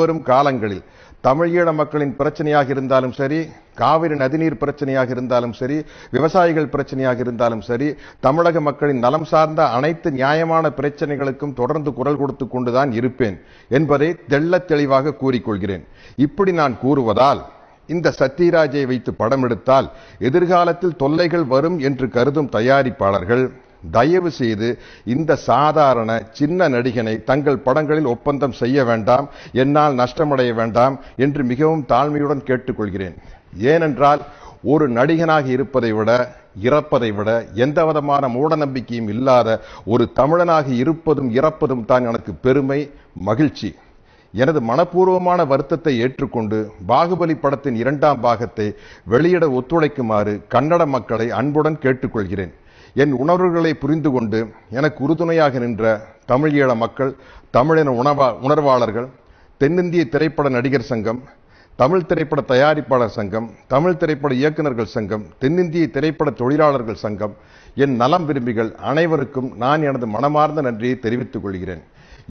வரும் காலங்களில் தமிழீழ மக்களின் பிரச்சனையாக இருந்தாலும் சரி காவிரி நதிநீர் பிரச்சனையாக இருந்தாலும் சரி விவசாயிகள் பிரச்சனையாக இருந்தாலும் சரி தமிழக மக்களின் நலம் சார்ந்த அனைத்து நியாயமான பிரச்சனைகளுக்கும் தொடர்ந்து குரல் கொடுத்து கொண்டுதான் இருப்பேன் என்பதை தெள்ள தெளிவாக கூறிக்கொள்கிறேன். இப்படி நான் கூறுவதால் இந்த சத்யராஜை வைத்து படம் எடுத்தால் எதிர்காலத்தில் தொல்லைகள் வரும் என்று கருதும் தயாரிப்பாளர்கள் தயவு செய்து இந்த சாதாரண சின்ன நடிகனை தங்கள் படங்களில் ஒப்பந்தம் செய்ய வேண்டாம் என்னால் நஷ்டமடைய வேண்டாம் என்று மிகவும் தாழ்மையுடன் கேட்டுக்கொள்கிறேன். ஏனென்றால் ஒரு நடிகனாக இருப்பதை விட இறப்பதை விட எந்த விதமான மூடநம்பிக்கையும் இல்லாத ஒரு தமிழனாக இருப்பதும் இறப்பதும் தான் எனக்கு பெருமை மகிழ்ச்சி. எனது மனப்பூர்வமான வருத்தத்தை ஏற்றுக்கொண்டு பாகுபலி படத்தின் இரண்டாம் பாகத்தை வெளியிட ஒத்துழைக்குமாறு கன்னட மக்களை அன்புடன் கேட்டுக்கொள்கிறேன். என் உணர்வுகளை புரிந்து கொண்டு எனக்கு உறுதுணையாக நின்ற தமிழீழ மக்கள் தமிழின உணவா உணர்வாளர்கள் தென்னிந்திய திரைப்பட நடிகர் சங்கம் தமிழ் திரைப்பட தயாரிப்பாளர் சங்கம் தமிழ் திரைப்பட இயக்குநர்கள் சங்கம் தென்னிந்திய திரைப்பட தொழிலாளர்கள் சங்கம் என் நலம் விரும்பிகள் அனைவருக்கும் நான் எனது மனமார்ந்த நன்றியை தெரிவித்துக் கொள்கிறேன்.